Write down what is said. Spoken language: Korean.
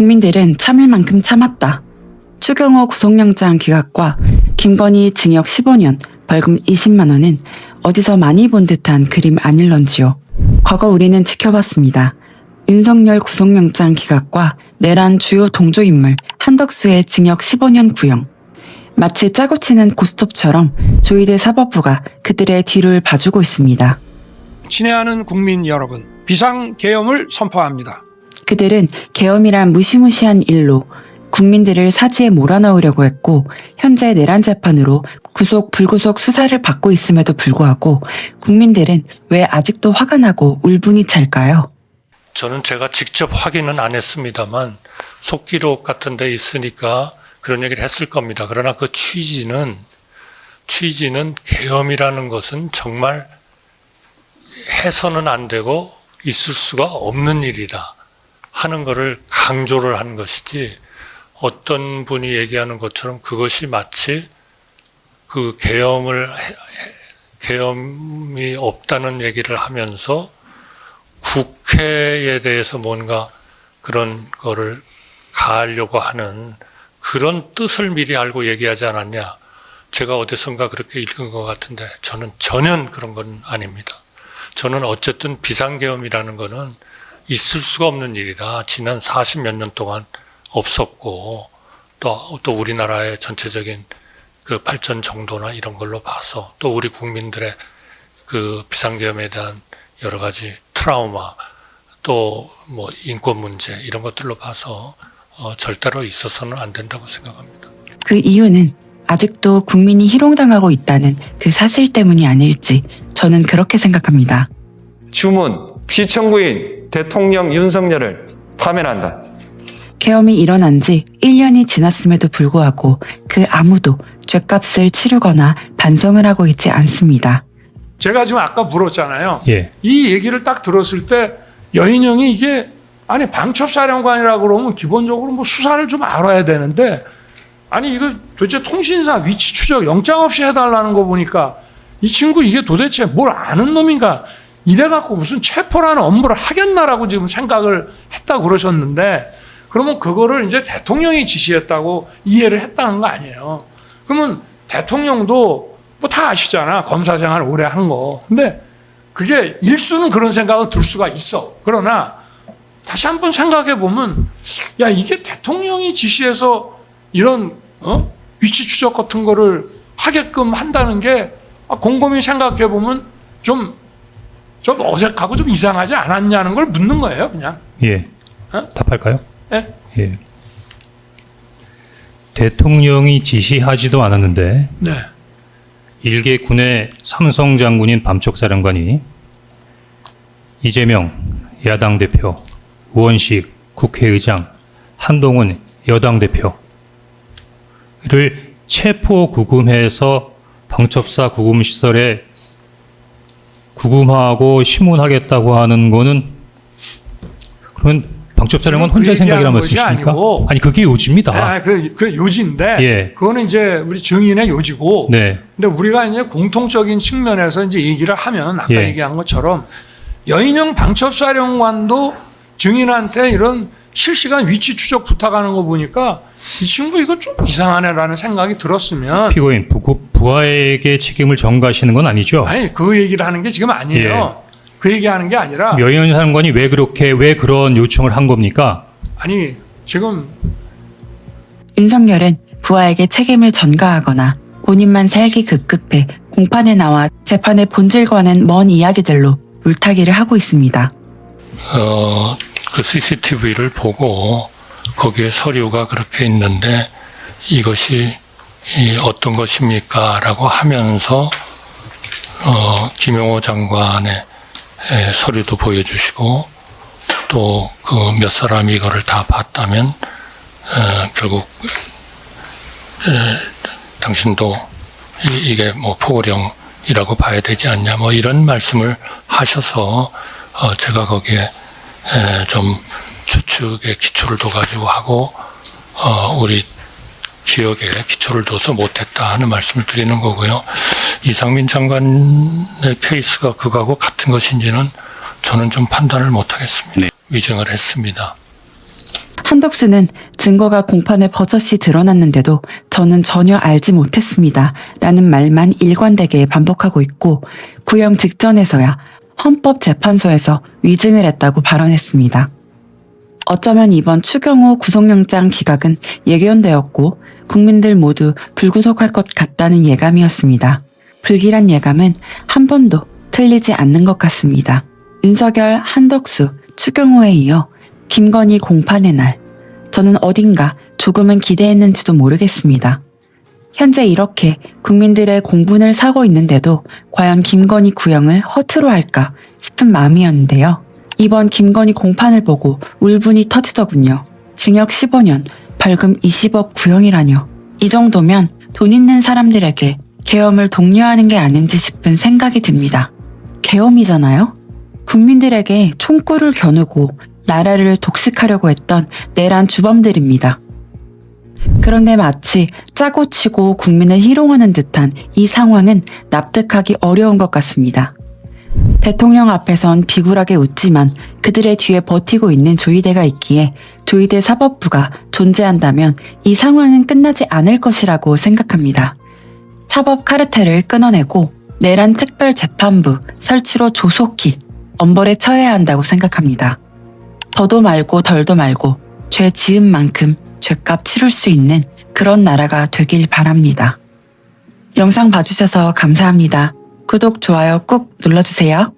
국민들은 참을 만큼 참았다. 추경호 구속영장 기각과 김건희 징역 15년, 벌금 20만 원은 어디서 많이 본 듯한 그림 아닐런지요. 과거 우리는 지켜봤습니다. 윤석열 구속영장 기각과 내란 주요 동조 인물 한덕수의 징역 15년 구형. 마치 짜고 치는 고스톱처럼 조이대 사법부가 그들의 뒤를 봐주고 있습니다. 친애하는 국민 여러분, 비상 계엄을 선포합니다. 그들은 계엄이란 무시무시한 일로 국민들을 사지에 몰아넣으려고 했고 현재 내란 재판으로 구속 불구속 수사를 받고 있음에도 불구하고 국민들은 왜 아직도 화가 나고 울분이 찰까요? 저는 제가 직접 확인은 안 했습니다만 속기록 같은 데 있으니까 그런 얘기를 했을 겁니다. 그러나 그 취지는 취지는 계엄이라는 것은 정말 해서는 안 되고 있을 수가 없는 일이다 하는 것을 강조를 한 것이지 어떤 분이 얘기하는 것처럼 그것이 마치 그 계엄을 계엄이 없다는 얘기를 하면서 국회에 대해서 뭔가 그런 거를 가하려고 하는 그런 뜻을 미리 알고 얘기하지 않았냐. 제가 어디선가 그렇게 읽은 것 같은데 저는 전혀 그런 건 아닙니다. 저는 어쨌든 비상계엄이라는 거는 있을 수가 없는 일이다. 지난 40몇 년 동안 없었고 또, 또 우리나라의 전체적인 그 발전 정도나 이런 걸로 봐서 또 우리 국민들의 그 비상계엄에 대한 여러 가지 트라우마 또 뭐 인권 문제 이런 것들로 봐서 어, 절대로 있어서는 안 된다고 생각합니다. 그 이유는 아직도 국민이 희롱당하고 있다는 그 사실 때문이 아닐지 저는 그렇게 생각합니다. 주문 피청구인 대통령 윤석열을 파면한다. 계엄이 일어난 지 1년이 지났음에도 불구하고 그 아무도 죗값을 치르거나 반성을 하고 있지 않습니다. 제가 지금 아까 물었잖아요. 예. 이 얘기를 딱 들었을 때 여인영이 이게 아니 방첩사령관이라고 그러면 기본적으로 뭐 수사를 좀 알아야 되는데 아니 이거 도대체 통신사 위치 추적 영장 없이 해달라는 거 보니까 이 친구 이게 도대체 뭘 아는 놈인가 이래 갖고 무슨 체포라는 업무를 하겠나라고 지금 생각을 했다고 그러셨는데 그러면 그거를 이제 대통령이 지시했다고 이해를 했다는 거 아니에요. 그러면 대통령도 뭐 다 아시잖아 검사 생활 오래 한 거. 근데 그게 일수는 그런 생각은 들 수가 있어. 그러나 다시 한번 생각해 보면 야 이게 대통령이 지시해서 이런 어? 위치 추적 같은 거를 하게끔 한다는 게 아, 곰곰이 생각해 보면 좀 좀 어색하고 좀 이상하지 않았냐는 걸 묻는 거예요, 그냥. 예. 어? 답할까요? 예? 예. 대통령이 지시하지도 않았는데 네. 일개 군의 삼성 장군인 밤쪽 사령관이 이재명 야당 대표, 우원식 국회의장, 한동훈 여당 대표를 체포 구금해서 방첩사 구금 시설에 구금하고 심문하겠다고 하는 거는 그러면 방첩 사령관 지금 그 혼자 생각이란 얘기하는 것이 말씀이십니까? 아니고 아니 그게 요지입니다. 아, 그, 그 요지인데 예. 그거는 이제 우리 증인의 요지고 네. 근데 우리가 이제 공통적인 측면에서 이제 얘기를 하면 아까 예. 얘기한 것처럼 여인영 방첩 사령관도 증인한테 이런 실시간 위치 추적 부탁하는 거 보니까 이 친구 이거 좀 이상하네라는 생각이 들었으면 피고인 부, 부하에게 책임을 전가하시는 건 아니죠? 아니 그 얘기를 하는 게 지금 아니에요. 그 얘기하는 게 아니라 여인 사령관이 왜 그렇게 왜 그런 요청을 한 겁니까? 아니 지금 윤석열은 부하에게 책임을 전가하거나 본인만 살기 급급해 공판에 나와 재판의 본질과는 먼 이야기들로 물타기를 하고 있습니다. 어, 그 CCTV를 보고 거기에 서류가 그렇게 있는데 이것이 이 어떤 것입니까? 라고 하면서 어, 김용호 장관의 에, 서류도 보여주시고 또 그 몇 사람이 이거를 다 봤다면 어, 결국 에, 당신도 이, 이게 뭐 포고령이라고 봐야 되지 않냐 뭐 이런 말씀을 하셔서 어, 제가 거기에 에, 좀 추측의 기초를 둬가지고 하고 어, 우리 기억에 기초를 둬서 못했다 하는 말씀을 드리는 거고요. 이상민 장관의 케이스가 그거하고 같은 것인지는 저는 좀 판단을 못하겠습니다. 위증을 했습니다. 한덕수는 증거가 공판에 버젓이 드러났는데도 저는 전혀 알지 못했습니다. 라는 말만 일관되게 반복하고 있고 구형 직전에서야 헌법재판소에서 위증을 했다고 발언했습니다. 어쩌면 이번 추경호 구속영장 기각은 예견되었고 국민들 모두 불구속할 것 같다는 예감이었습니다. 불길한 예감은 한 번도 틀리지 않는 것 같습니다. 윤석열, 한덕수, 추경호에 이어 김건희 공판의 날, 저는 어딘가 조금은 기대했는지도 모르겠습니다. 현재 이렇게 국민들의 공분을 사고 있는데도 과연 김건희 구형을 허투루 할까 싶은 마음이었는데요. 이번 김건희 공판을 보고 울분이 터지더군요. 징역 15년, 벌금 20억 구형이라뇨. 이 정도면 돈 있는 사람들에게 계엄을 독려하는 게 아닌지 싶은 생각이 듭니다. 계엄이잖아요? 국민들에게 총구를 겨누고 나라를 독식하려고 했던 내란 주범들입니다. 그런데 마치 짜고 치고 국민을 희롱하는 듯한 이 상황은 납득하기 어려운 것 같습니다. 대통령 앞에선 비굴하게 웃지만 그들의 뒤에 버티고 있는 조이대가 있기에 조이대 사법부가 존재한다면 이 상황은 끝나지 않을 것이라고 생각합니다. 사법 카르텔을 끊어내고 내란 특별재판부 설치로 조속히 엄벌에 처해야 한다고 생각합니다. 더도 말고 덜도 말고 죄 지은 만큼 죄값 치룰 수 있는 그런 나라가 되길 바랍니다. 영상 봐주셔서 감사합니다. 구독, 좋아요 꾹 눌러주세요.